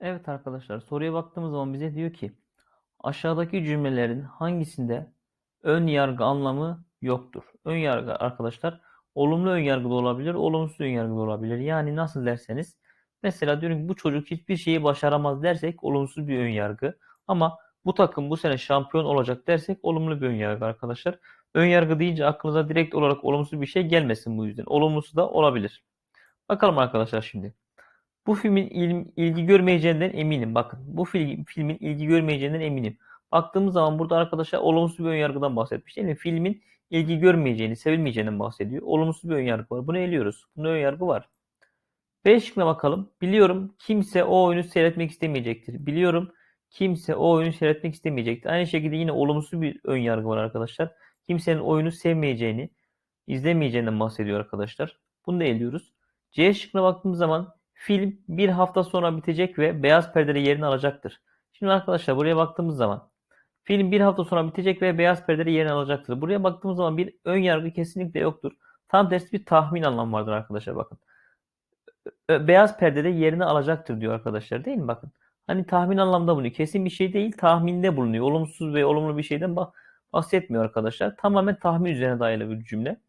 Evet arkadaşlar soruya baktığımız zaman bize diyor ki aşağıdaki cümlelerin hangisinde ön yargı anlamı yoktur? Ön yargı arkadaşlar olumlu ön yargı da olabilir, olumsuz ön yargı da olabilir. Yani nasıl derseniz mesela diyorum ki bu çocuk hiçbir şeyi başaramaz dersek olumsuz bir ön yargı. Ama bu takım bu sene şampiyon olacak dersek olumlu bir ön yargı arkadaşlar. Ön yargı deyince aklınıza direkt olarak olumsuz bir şey gelmesin bu yüzden. Olumlusu da olabilir. Bakalım arkadaşlar şimdi. Bu filmin il- ilgi görmeyeceğinden eminim. Bakın bu film, filmin ilgi görmeyeceğinden eminim. Baktığımız zaman burada arkadaşlar olumsuz bir önyargıdan bahsetmiş mi? Filmin ilgi görmeyeceğini, sevilmeyeceğinden bahsediyor. Olumsuz bir önyargı var. Bunu eliyoruz. Bunda önyargı var. B şıkkına bakalım. Biliyorum kimse o oyunu seyretmek istemeyecektir. Biliyorum kimse o oyunu seyretmek istemeyecektir. Aynı şekilde yine olumsuz bir önyargı var arkadaşlar. Kimsenin oyunu sevmeyeceğini, izlemeyeceğinden bahsediyor arkadaşlar. Bunu da eliyoruz. C şıkkına baktığımız zaman film bir hafta sonra bitecek ve beyaz perdede yerini alacaktır. Şimdi arkadaşlar buraya baktığımız zaman film bir hafta sonra bitecek ve beyaz perdede yerini alacaktır. Buraya baktığımız zaman bir ön yargı kesinlikle yoktur. Tam tersi bir tahmin anlamı vardır arkadaşlar bakın. Beyaz perdede yerini alacaktır diyor arkadaşlar değil mi bakın. Hani tahmin anlamda bulunuyor. Kesin bir şey değil tahminde bulunuyor. Olumsuz ve olumlu bir şeyden bah- bahsetmiyor arkadaşlar. Tamamen tahmin üzerine dayalı bir cümle.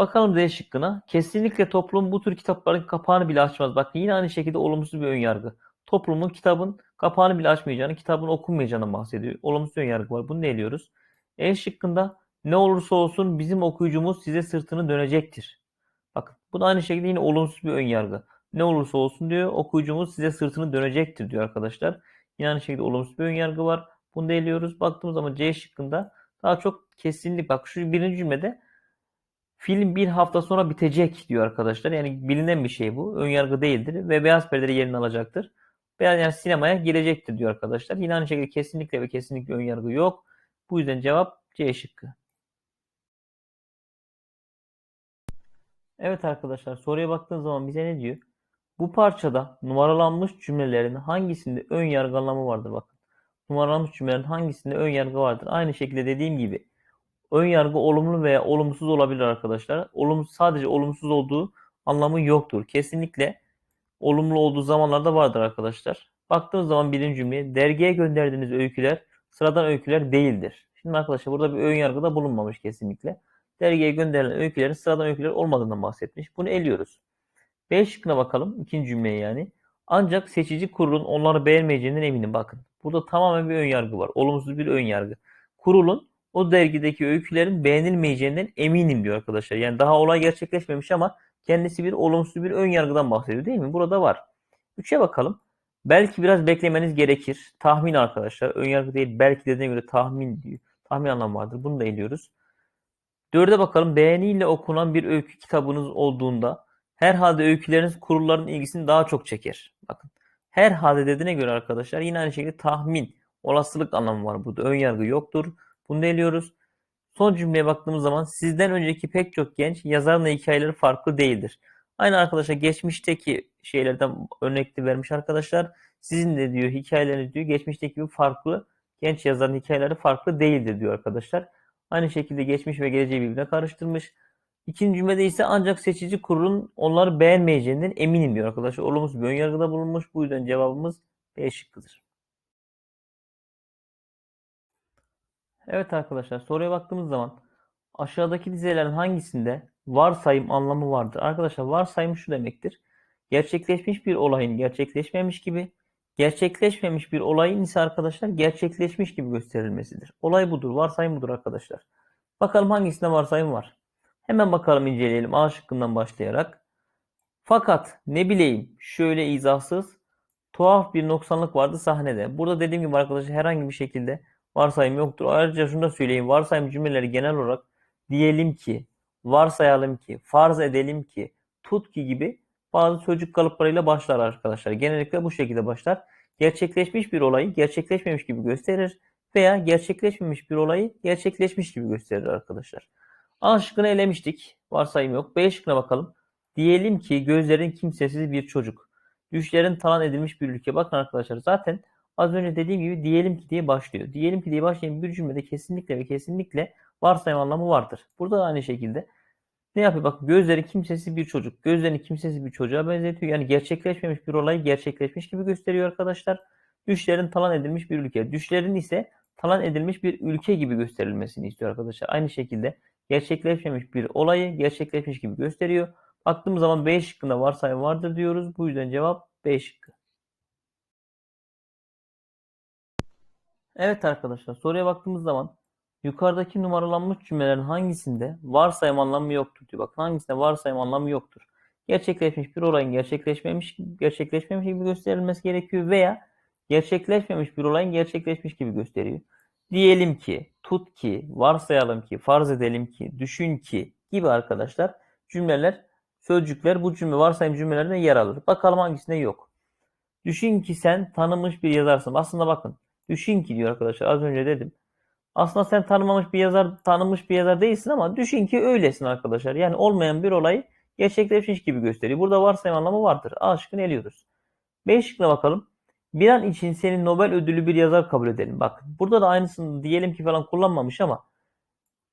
Bakalım D şıkkına. Kesinlikle toplum bu tür kitapların kapağını bile açmaz. Bak yine aynı şekilde olumsuz bir önyargı. Toplumun kitabın kapağını bile açmayacağını, kitabın okunmayacağını bahsediyor. Olumsuz önyargı var. Bunu ne eliyoruz? E şıkkında ne olursa olsun bizim okuyucumuz size sırtını dönecektir. Bakın bu da aynı şekilde yine olumsuz bir önyargı. Ne olursa olsun diyor okuyucumuz size sırtını dönecektir diyor arkadaşlar. Yine aynı şekilde olumsuz bir önyargı var. Bunu da eliyoruz. Baktığımız zaman C şıkkında daha çok kesinlik. Bak şu birinci cümlede Film bir hafta sonra bitecek diyor arkadaşlar. Yani bilinen bir şey bu. Önyargı değildir ve beyaz perdede yerini alacaktır. Beyaz yani sinemaya girecektir diyor arkadaşlar. Yine aynı şekilde kesinlikle ve kesinlikle önyargı yok. Bu yüzden cevap C şıkkı. Evet arkadaşlar soruya baktığınız zaman bize ne diyor? Bu parçada numaralanmış cümlelerin hangisinde ön yargı anlamı vardır bakın. Numaralanmış cümlelerin hangisinde ön yargı vardır? Aynı şekilde dediğim gibi ön yargı olumlu veya olumsuz olabilir arkadaşlar. Olumsuz sadece olumsuz olduğu anlamı yoktur. Kesinlikle olumlu olduğu zamanlarda vardır arkadaşlar. Baktığımız zaman birinci cümleye dergiye gönderdiğiniz öyküler sıradan öyküler değildir. Şimdi arkadaşlar burada bir ön yargıda bulunmamış kesinlikle. Dergiye gönderilen öykülerin sıradan öyküler olmadığından bahsetmiş. Bunu eliyoruz. B şıkkına bakalım. ikinci cümleye yani. Ancak seçici kurulun onları beğenmeyeceğinden eminim. Bakın. Burada tamamen bir ön yargı var. Olumsuz bir ön yargı. Kurulun o dergideki öykülerin beğenilmeyeceğinden eminim diyor arkadaşlar. Yani daha olay gerçekleşmemiş ama kendisi bir olumsuz bir ön yargıdan bahsediyor değil mi? Burada var. Üçe bakalım. Belki biraz beklemeniz gerekir. Tahmin arkadaşlar. Ön yargı değil. Belki dediğine göre tahmin diyor. Tahmin anlamı vardır. Bunu da eliyoruz. Dörde bakalım. Beğeniyle okunan bir öykü kitabınız olduğunda herhalde öyküleriniz kurulların ilgisini daha çok çeker. Bakın. Herhalde dediğine göre arkadaşlar yine aynı şekilde tahmin, olasılık anlamı var burada. Ön yargı yoktur. Bunu da. Son cümleye baktığımız zaman sizden önceki pek çok genç yazarla hikayeleri farklı değildir. Aynı arkadaşlar geçmişteki şeylerden örnekli vermiş arkadaşlar. Sizin de diyor hikayeleriniz diyor geçmişteki gibi farklı genç yazarın hikayeleri farklı değildir diyor arkadaşlar. Aynı şekilde geçmiş ve geleceği birbirine karıştırmış. İkinci cümlede ise ancak seçici kurulun onları beğenmeyeceğinden eminim diyor arkadaşlar. Olumsuz bir önyargıda bulunmuş. Bu yüzden cevabımız B şıkkıdır. Evet arkadaşlar soruya baktığımız zaman aşağıdaki dizelerin hangisinde varsayım anlamı vardır? Arkadaşlar varsayım şu demektir. Gerçekleşmiş bir olayın gerçekleşmemiş gibi, gerçekleşmemiş bir olayın ise arkadaşlar gerçekleşmiş gibi gösterilmesidir. Olay budur, varsayım budur arkadaşlar. Bakalım hangisinde varsayım var? Hemen bakalım inceleyelim A şıkkından başlayarak. Fakat ne bileyim şöyle izahsız tuhaf bir noksanlık vardı sahnede. Burada dediğim gibi arkadaşlar herhangi bir şekilde varsayım yoktur. Ayrıca şunu da söyleyeyim. Varsayım cümleleri genel olarak diyelim ki, varsayalım ki, farz edelim ki, tut ki gibi bazı sözcük kalıplarıyla başlar arkadaşlar. Genellikle bu şekilde başlar. Gerçekleşmiş bir olayı gerçekleşmemiş gibi gösterir veya gerçekleşmemiş bir olayı gerçekleşmiş gibi gösterir arkadaşlar. A şıkkını elemiştik. Varsayım yok. B şıkkına bakalım. Diyelim ki gözlerin kimsesiz bir çocuk. Düşlerin talan edilmiş bir ülke. Bakın arkadaşlar zaten az önce dediğim gibi diyelim ki diye başlıyor. Diyelim ki diye başlayan bir cümlede kesinlikle ve kesinlikle varsayım anlamı vardır. Burada da aynı şekilde Ne yapıyor? Bak gözleri kimsesiz bir çocuk. Gözlerini kimsesiz bir çocuğa benzetiyor. Yani gerçekleşmemiş bir olayı gerçekleşmiş gibi gösteriyor arkadaşlar. Düşlerin talan edilmiş bir ülke. Düşlerin ise talan edilmiş bir ülke gibi gösterilmesini istiyor arkadaşlar. Aynı şekilde gerçekleşmemiş bir olayı gerçekleşmiş gibi gösteriyor. Baktığımız zaman B şıkkında varsayım vardır diyoruz. Bu yüzden cevap B şıkkı. Evet arkadaşlar soruya baktığımız zaman yukarıdaki numaralanmış cümlelerin hangisinde varsayım anlamı yoktur diyor. Bakın hangisinde varsayım anlamı yoktur. Gerçekleşmiş bir olayın gerçekleşmemiş gerçekleşmemiş gibi gösterilmesi gerekiyor veya gerçekleşmemiş bir olayın gerçekleşmiş gibi gösteriyor. Diyelim ki, tut ki, varsayalım ki, farz edelim ki, düşün ki gibi arkadaşlar cümleler, sözcükler bu cümle varsayım cümlelerinde yer alır. Bakalım hangisinde yok. Düşün ki sen tanınmış bir yazarsın. Aslında bakın Düşün ki diyor arkadaşlar az önce dedim. Aslında sen tanımamış bir yazar, tanınmış bir yazar değilsin ama düşün ki öylesin arkadaşlar. Yani olmayan bir olayı gerçekleşmiş gibi gösteriyor. Burada varsayım anlamı vardır. A şıkkını eliyoruz. B şıkkına bakalım. Bir an için senin Nobel ödülü bir yazar kabul edelim. Bak burada da aynısını diyelim ki falan kullanmamış ama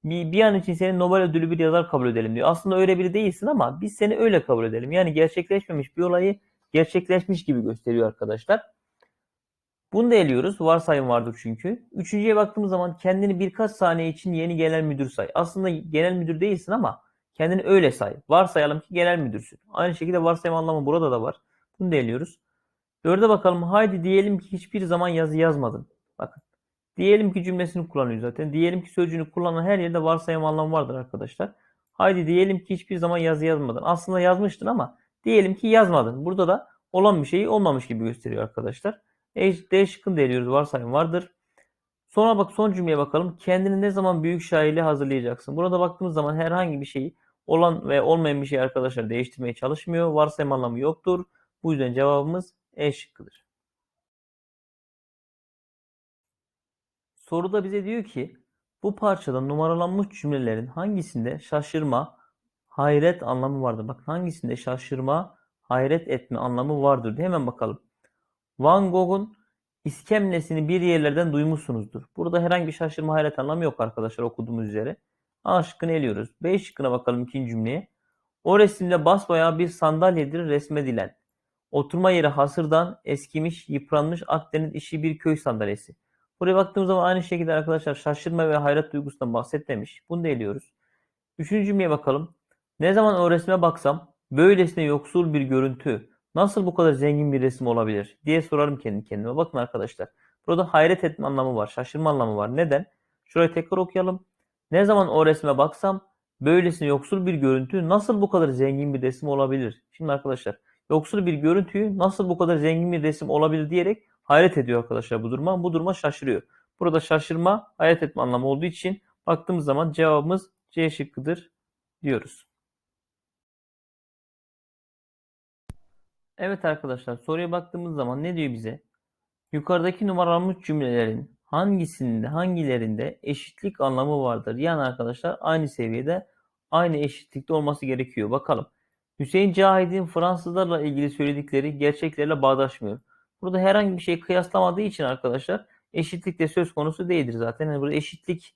bir, bir an için senin Nobel ödülü bir yazar kabul edelim diyor. Aslında öyle biri değilsin ama biz seni öyle kabul edelim. Yani gerçekleşmemiş bir olayı gerçekleşmiş gibi gösteriyor arkadaşlar. Bunu da eliyoruz. Varsayım vardır çünkü. Üçüncüye baktığımız zaman kendini birkaç saniye için yeni genel müdür say. Aslında genel müdür değilsin ama kendini öyle say. Varsayalım ki genel müdürsün. Aynı şekilde varsayım anlamı burada da var. Bunu da eliyoruz. Dörde bakalım. Haydi diyelim ki hiçbir zaman yazı yazmadın. Bakın. Diyelim ki cümlesini kullanıyor zaten. Diyelim ki sözcüğünü kullanan her yerde varsayım anlamı vardır arkadaşlar. Haydi diyelim ki hiçbir zaman yazı yazmadın. Aslında yazmıştın ama diyelim ki yazmadın. Burada da olan bir şeyi olmamış gibi gösteriyor arkadaşlar. D şıkkını da eliyoruz. Varsayım vardır. Sonra bak son cümleye bakalım. Kendini ne zaman büyük şairle hazırlayacaksın? Burada baktığımız zaman herhangi bir şeyi olan ve olmayan bir şey arkadaşlar değiştirmeye çalışmıyor. Varsayım anlamı yoktur. Bu yüzden cevabımız E şıkkıdır. Soruda bize diyor ki bu parçada numaralanmış cümlelerin hangisinde şaşırma, hayret anlamı vardır? Bak hangisinde şaşırma, hayret etme anlamı vardır diye hemen bakalım. Van Gogh'un iskemlesini bir yerlerden duymuşsunuzdur. Burada herhangi bir şaşırma hayret anlamı yok arkadaşlar okuduğumuz üzere. A şıkkını eliyoruz. B şıkkına bakalım ikinci cümleye. O resimde basbayağı bir sandalyedir resmedilen. Oturma yeri hasırdan eskimiş, yıpranmış Akdeniz işi bir köy sandalyesi. Buraya baktığımız zaman aynı şekilde arkadaşlar şaşırma ve hayret duygusundan bahsetmemiş. Bunu da eliyoruz. Üçüncü cümleye bakalım. Ne zaman o resme baksam böylesine yoksul bir görüntü, Nasıl bu kadar zengin bir resim olabilir diye sorarım kendi kendime. Bakın arkadaşlar. Burada hayret etme anlamı var. Şaşırma anlamı var. Neden? Şurayı tekrar okuyalım. Ne zaman o resme baksam böylesine yoksul bir görüntü nasıl bu kadar zengin bir resim olabilir? Şimdi arkadaşlar yoksul bir görüntüyü nasıl bu kadar zengin bir resim olabilir diyerek hayret ediyor arkadaşlar bu duruma. Bu duruma şaşırıyor. Burada şaşırma, hayret etme anlamı olduğu için baktığımız zaman cevabımız C şıkkıdır diyoruz. Evet arkadaşlar soruya baktığımız zaman ne diyor bize? Yukarıdaki numaralanmış cümlelerin hangisinde hangilerinde eşitlik anlamı vardır? Yani arkadaşlar aynı seviyede aynı eşitlikte olması gerekiyor. Bakalım. Hüseyin Cahit'in Fransızlarla ilgili söyledikleri gerçeklerle bağdaşmıyor. Burada herhangi bir şey kıyaslamadığı için arkadaşlar eşitlik de söz konusu değildir zaten. Yani burada eşitlik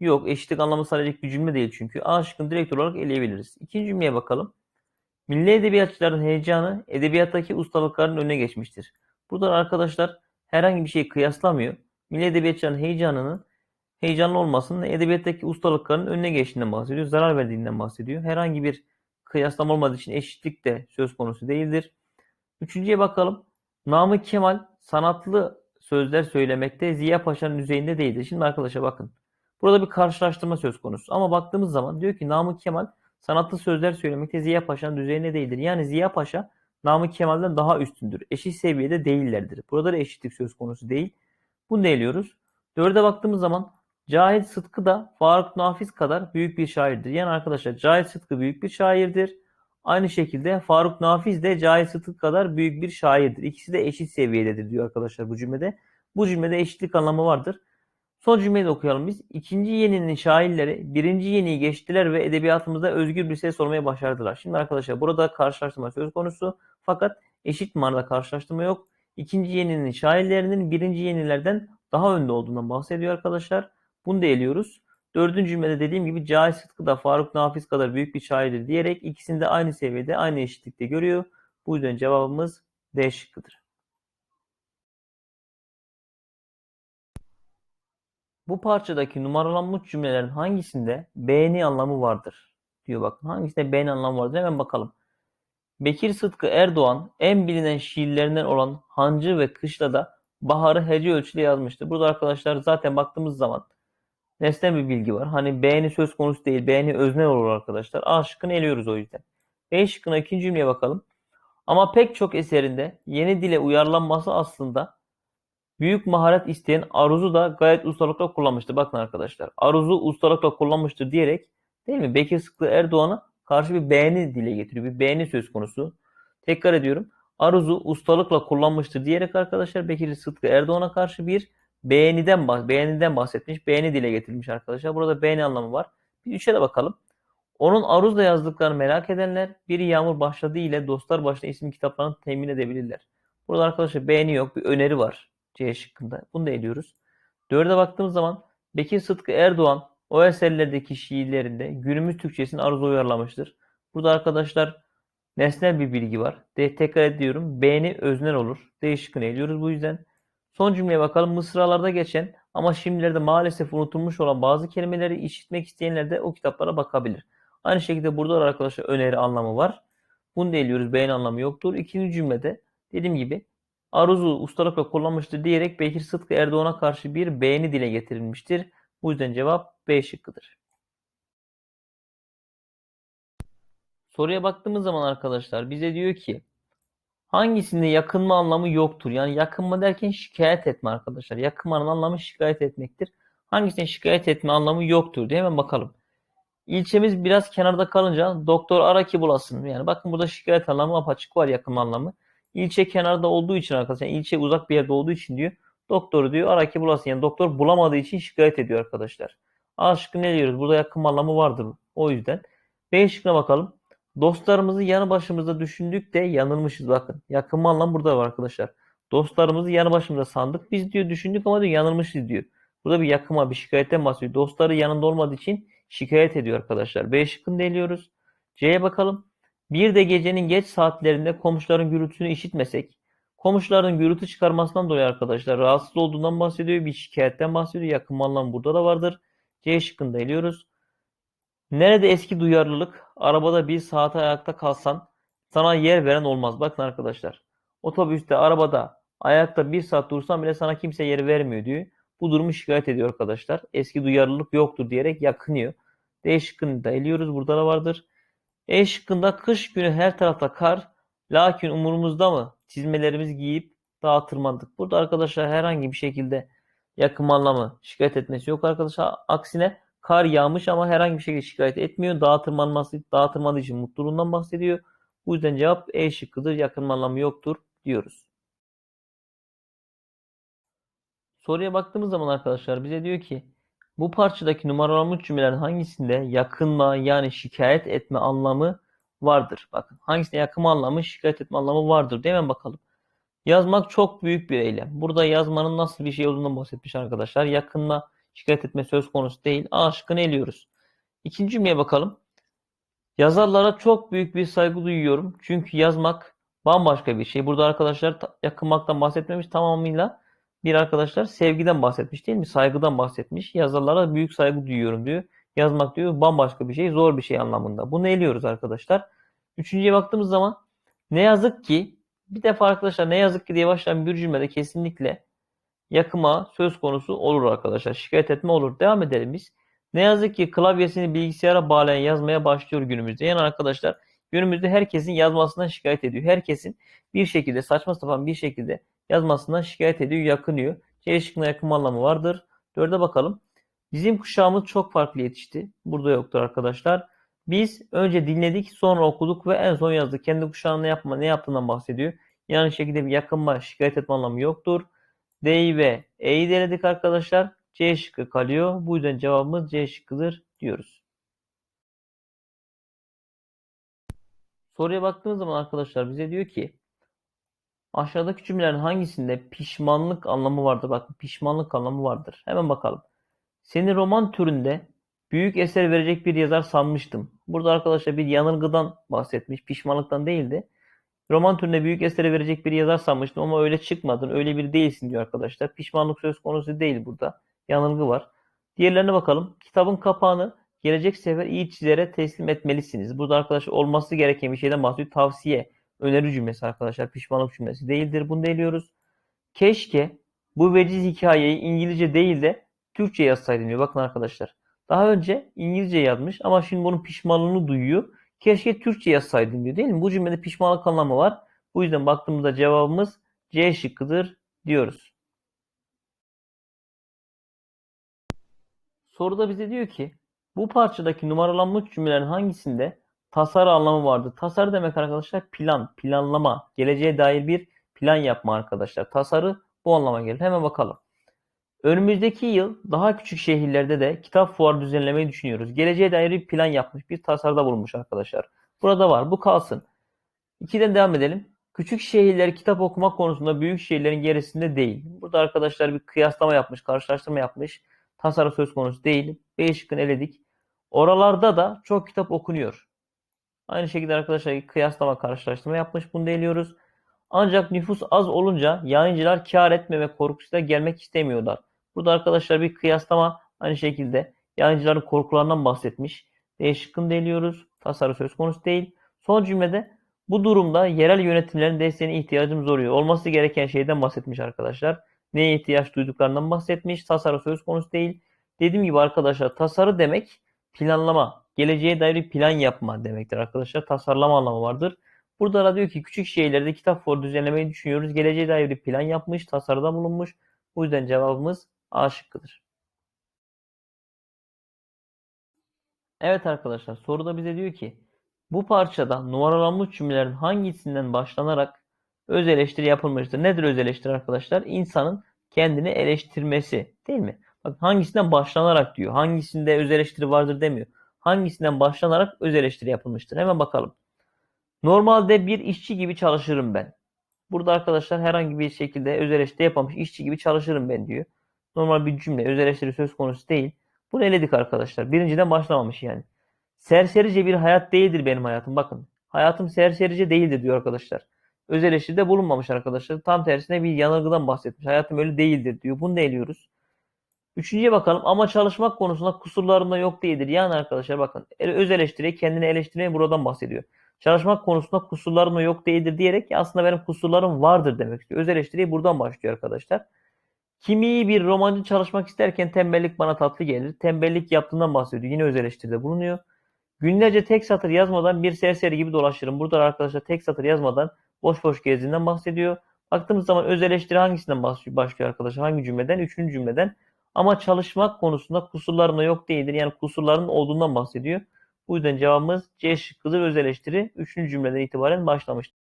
yok. Eşitlik anlamı sağlayacak bir cümle değil çünkü. A şıkkını direkt olarak eleyebiliriz. İkinci cümleye bakalım. Milli edebiyatçıların heyecanı edebiyattaki ustalıkların önüne geçmiştir. Burada arkadaşlar herhangi bir şey kıyaslamıyor. Milli edebiyatçıların heyecanının heyecanlı olmasının edebiyattaki ustalıkların önüne geçtiğinden bahsediyor. Zarar verdiğinden bahsediyor. Herhangi bir kıyaslama olmadığı için eşitlik de söz konusu değildir. Üçüncüye bakalım. Namık Kemal sanatlı sözler söylemekte Ziya Paşa'nın düzeyinde değildir. Şimdi arkadaşlar bakın. Burada bir karşılaştırma söz konusu. Ama baktığımız zaman diyor ki Namık Kemal sanatlı sözler söylemekte Ziya Paşa'nın düzeyinde değildir. Yani Ziya Paşa Namık Kemal'den daha üstündür. Eşit seviyede değillerdir. Burada da eşitlik söz konusu değil. Bunu da eliyoruz. Dörde baktığımız zaman Cahit Sıtkı da Faruk Nafiz kadar büyük bir şairdir. Yani arkadaşlar Cahit Sıtkı büyük bir şairdir. Aynı şekilde Faruk Nafiz de Cahit Sıtkı kadar büyük bir şairdir. İkisi de eşit seviyededir diyor arkadaşlar bu cümlede. Bu cümlede eşitlik anlamı vardır. Son cümleyi de okuyalım biz. İkinci yeninin şairleri birinci yeniyi geçtiler ve edebiyatımızda özgür bir ses olmaya başardılar. Şimdi arkadaşlar burada karşılaştırma söz konusu fakat eşit manada karşılaştırma yok. İkinci yeninin şairlerinin birinci yenilerden daha önde olduğundan bahsediyor arkadaşlar. Bunu da eliyoruz. Dördüncü cümlede dediğim gibi Cahit Sıtkı da Faruk Nafiz kadar büyük bir şairdir diyerek ikisini de aynı seviyede, aynı eşitlikte görüyor. Bu yüzden cevabımız D şıkkıdır. Bu parçadaki numaralanmış cümlelerin hangisinde beğeni anlamı vardır? Diyor bakın. Hangisinde beğeni anlamı vardır? Hemen bakalım. Bekir Sıtkı Erdoğan en bilinen şiirlerinden olan Hancı ve Kışla'da Bahar'ı hece ölçüde yazmıştır. Burada arkadaşlar zaten baktığımız zaman nesne bir bilgi var. Hani beğeni söz konusu değil. Beğeni öznel olur arkadaşlar. A şıkkını eliyoruz o yüzden. B şıkkına ikinci cümleye bakalım. Ama pek çok eserinde yeni dile uyarlanması aslında büyük maharet isteyen Aruz'u da gayet ustalıkla kullanmıştır. Bakın arkadaşlar. Aruz'u ustalıkla kullanmıştır diyerek değil mi? Bekir Sıtkı Erdoğan'a karşı bir beğeni dile getiriyor. Bir beğeni söz konusu. Tekrar ediyorum. Aruz'u ustalıkla kullanmıştır diyerek arkadaşlar Bekir Sıtkı Erdoğan'a karşı bir beğeniden, bah beğeniden bahsetmiş. Beğeni dile getirmiş arkadaşlar. Burada beğeni anlamı var. Bir üçe de bakalım. Onun Aruz'la yazdıklarını merak edenler bir yağmur başladığı ile Dostlar Başına isimli kitaplarını temin edebilirler. Burada arkadaşlar beğeni yok. Bir öneri var. C şıkkında. Bunu da ediyoruz. Dörde baktığımız zaman Bekir Sıtkı Erdoğan o eserlerdeki şiirlerinde günümüz Türkçesini arıza uyarlamıştır. Burada arkadaşlar nesnel bir bilgi var. De, tekrar ediyorum. Beğeni öznel olur. D şıkkını eliyoruz bu yüzden. Son cümleye bakalım. Mısralarda geçen ama şimdilerde maalesef unutulmuş olan bazı kelimeleri işitmek isteyenler de o kitaplara bakabilir. Aynı şekilde burada da arkadaşlar öneri anlamı var. Bunu da eliyoruz. Beğeni anlamı yoktur. İkinci cümlede dediğim gibi Aruz'u ustalıkla kullanmıştır diyerek Bekir Sıtkı Erdoğan'a karşı bir beğeni dile getirilmiştir. Bu yüzden cevap B şıkkıdır. Soruya baktığımız zaman arkadaşlar bize diyor ki hangisinde yakınma anlamı yoktur? Yani yakınma derken şikayet etme arkadaşlar. Yakınmanın anlamı şikayet etmektir. Hangisinde şikayet etme anlamı yoktur diye hemen bakalım. İlçemiz biraz kenarda kalınca doktor ara ki bulasın. Yani bakın burada şikayet anlamı apaçık var yakınma anlamı. İlçe kenarda olduğu için arkadaşlar yani ilçe uzak bir yerde olduğu için diyor doktor diyor ara ki bulasın. Yani doktor bulamadığı için şikayet ediyor arkadaşlar. A şıkkı ne diyoruz? Burada yakın anlamı vardır. O yüzden. B şıkkına bakalım. Dostlarımızı yanı başımızda düşündük de yanılmışız bakın. Yakın anlam burada var arkadaşlar. Dostlarımızı yanı başımızda sandık. Biz diyor düşündük ama diyor yanılmışız diyor. Burada bir yakıma bir şikayetten bahsediyor. Dostları yanında olmadığı için şikayet ediyor arkadaşlar. B şıkkını da eliyoruz. C'ye bakalım. Bir de gecenin geç saatlerinde komşuların gürültüsünü işitmesek, komşuların gürültü çıkarmasından dolayı arkadaşlar rahatsız olduğundan bahsediyor, bir şikayetten bahsediyor. Yakın anlam burada da vardır. C şıkkını da eliyoruz. Nerede eski duyarlılık? Arabada bir saate ayakta kalsan sana yer veren olmaz. Bakın arkadaşlar. Otobüste, arabada ayakta bir saat dursan bile sana kimse yer vermiyor diyor. Bu durumu şikayet ediyor arkadaşlar. Eski duyarlılık yoktur diyerek yakınıyor. D şıkkını da eliyoruz. Burada da vardır. E şıkkında kış günü her tarafta kar. Lakin umurumuzda mı? Çizmelerimizi giyip dağa tırmandık. Burada arkadaşlar herhangi bir şekilde yakın anlamı şikayet etmesi yok arkadaşlar. Aksine kar yağmış ama herhangi bir şekilde şikayet etmiyor. Dağa tırmanması, dağa tırmandığı için mutluluğundan bahsediyor. Bu yüzden cevap E şıkkıdır. Yakın anlamı yoktur diyoruz. Soruya baktığımız zaman arkadaşlar bize diyor ki bu parçadaki numaralanmış cümlelerin hangisinde yakınma yani şikayet etme anlamı vardır? Bakın hangisinde yakınma anlamı şikayet etme anlamı vardır diye hemen bakalım. Yazmak çok büyük bir eylem. Burada yazmanın nasıl bir şey olduğundan bahsetmiş arkadaşlar. Yakınma, şikayet etme söz konusu değil. A şıkkını eliyoruz. İkinci cümleye bakalım. Yazarlara çok büyük bir saygı duyuyorum. Çünkü yazmak bambaşka bir şey. Burada arkadaşlar yakınmaktan bahsetmemiş tamamıyla bir arkadaşlar sevgiden bahsetmiş değil mi? Saygıdan bahsetmiş. Yazarlara büyük saygı duyuyorum diyor. Yazmak diyor bambaşka bir şey, zor bir şey anlamında. Bunu eliyoruz arkadaşlar. Üçüncüye baktığımız zaman ne yazık ki bir defa arkadaşlar ne yazık ki diye başlayan bir cümlede kesinlikle yakıma söz konusu olur arkadaşlar. Şikayet etme olur. Devam edelim biz. Ne yazık ki klavyesini bilgisayara bağlayan yazmaya başlıyor günümüzde. Yani arkadaşlar günümüzde herkesin yazmasından şikayet ediyor. Herkesin bir şekilde saçma sapan bir şekilde yazmasından şikayet ediyor, yakınıyor. C şıkkında yakınma anlamı vardır. Dörde bakalım. Bizim kuşağımız çok farklı yetişti. Burada yoktur arkadaşlar. Biz önce dinledik, sonra okuduk ve en son yazdık. Kendi kuşağının ne yapma, ne yaptığından bahsediyor. Yani şekilde bir yakınma, şikayet etme anlamı yoktur. D'yi ve E'yi denedik arkadaşlar. C şıkkı kalıyor. Bu yüzden cevabımız C şıkkıdır diyoruz. Soruya baktığımız zaman arkadaşlar bize diyor ki aşağıdaki cümlelerin hangisinde pişmanlık anlamı vardır? Bakın pişmanlık anlamı vardır. Hemen bakalım. Seni roman türünde büyük eser verecek bir yazar sanmıştım. Burada arkadaşlar bir yanılgıdan bahsetmiş. Pişmanlıktan değildi. Roman türünde büyük eseri verecek bir yazar sanmıştım ama öyle çıkmadın. Öyle bir değilsin diyor arkadaşlar. Pişmanlık söz konusu değil burada. Yanılgı var. Diğerlerine bakalım. Kitabın kapağını gelecek sefer iyi çizere teslim etmelisiniz. Burada arkadaşlar olması gereken bir şeyden bahsediyor. Tavsiye, öneri cümlesi arkadaşlar. Pişmanlık cümlesi değildir. Bunu da eliyoruz. Keşke bu veciz hikayeyi İngilizce değil de Türkçe yazsaydın diyor. Bakın arkadaşlar. Daha önce İngilizce yazmış ama şimdi bunun pişmanlığını duyuyor. Keşke Türkçe yazsaydın diyor değil mi? Bu cümlede pişmanlık anlamı var. Bu yüzden baktığımızda cevabımız C şıkkıdır diyoruz. Soruda bize diyor ki bu parçadaki numaralanmış cümlelerin hangisinde tasarı anlamı vardır? Tasarı demek arkadaşlar plan, planlama, geleceğe dair bir plan yapma arkadaşlar. Tasarı bu anlama gelir. Hemen bakalım. Önümüzdeki yıl daha küçük şehirlerde de kitap fuarı düzenlemeyi düşünüyoruz. Geleceğe dair bir plan yapmış, bir tasarıda bulunmuş arkadaşlar. Burada var. Bu kalsın. İkiden devam edelim. Küçük şehirler kitap okumak konusunda büyük şehirlerin gerisinde değil. Burada arkadaşlar bir kıyaslama yapmış, karşılaştırma yapmış. Tasarı söz konusu değil. B şıkkını eledik. Oralarda da çok kitap okunuyor. Aynı şekilde arkadaşlar kıyaslama, karşılaştırma yapmış. Bunu da. Ancak nüfus az olunca yayıncılar kar etmeme korkusuyla gelmek istemiyorlar. Burada arkadaşlar bir kıyaslama aynı şekilde yayıncıların korkularından bahsetmiş. D şıkkını da eliyoruz. Tasarı söz konusu değil. Son cümlede bu durumda yerel yönetimlerin desteğine ihtiyacımız oluyor. Olması gereken şeyden bahsetmiş arkadaşlar. Neye ihtiyaç duyduklarından bahsetmiş. Tasarı söz konusu değil. Dediğim gibi arkadaşlar tasarı demek planlama, geleceğe dair bir plan yapma demektir arkadaşlar. Tasarlama anlamı vardır. Burada da diyor ki küçük şehirlerde kitap fuarı düzenlemeyi düşünüyoruz. Geleceğe dair bir plan yapmış, tasarıda bulunmuş. Bu yüzden cevabımız A şıkkıdır. Evet arkadaşlar soruda bize diyor ki bu parçada numaralanmış cümlelerin hangisinden başlanarak öz eleştiri yapılmıştır? Nedir öz eleştiri arkadaşlar? İnsanın kendini eleştirmesi değil mi? Bak hangisinden başlanarak diyor. Hangisinde öz eleştiri vardır demiyor. Hangisinden başlanarak öz eleştiri yapılmıştır? Hemen bakalım. Normalde bir işçi gibi çalışırım ben. Burada arkadaşlar herhangi bir şekilde öz eleştiri yapmamış işçi gibi çalışırım ben diyor. Normal bir cümle öz eleştiri söz konusu değil. Bunu eledik arkadaşlar. Birinciden başlamamış yani. Serserice bir hayat değildir benim hayatım. Bakın. Hayatım serserice değildir diyor arkadaşlar. Öz eleştiride bulunmamış arkadaşlar. Tam tersine bir yanılgıdan bahsetmiş. Hayatım öyle değildir diyor. Bunu da eliyoruz. Üçüncüye bakalım. Ama çalışmak konusunda kusurlarım da yok değildir. Yani arkadaşlar bakın. Öz eleştiri kendini eleştirmeyi buradan bahsediyor. Çalışmak konusunda kusurlarım da yok değildir diyerek aslında benim kusurlarım vardır demek istiyor. Öz eleştiri buradan başlıyor arkadaşlar. Kimi bir romancı çalışmak isterken tembellik bana tatlı gelir. Tembellik yaptığından bahsediyor. Yine öz eleştiride bulunuyor. Günlerce tek satır yazmadan bir serseri gibi dolaşırım. Burada arkadaşlar tek satır yazmadan boş boş gezdiğinden bahsediyor. Baktığımız zaman öz eleştiri hangisinden başlıyor arkadaşlar? Hangi cümleden? Üçüncü cümleden. Ama çalışmak konusunda kusurlarım da yok değildir. Yani kusurların olduğundan bahsediyor. Bu yüzden cevabımız C şıkkıdır öz eleştiri. Üçüncü cümleden itibaren başlamıştır.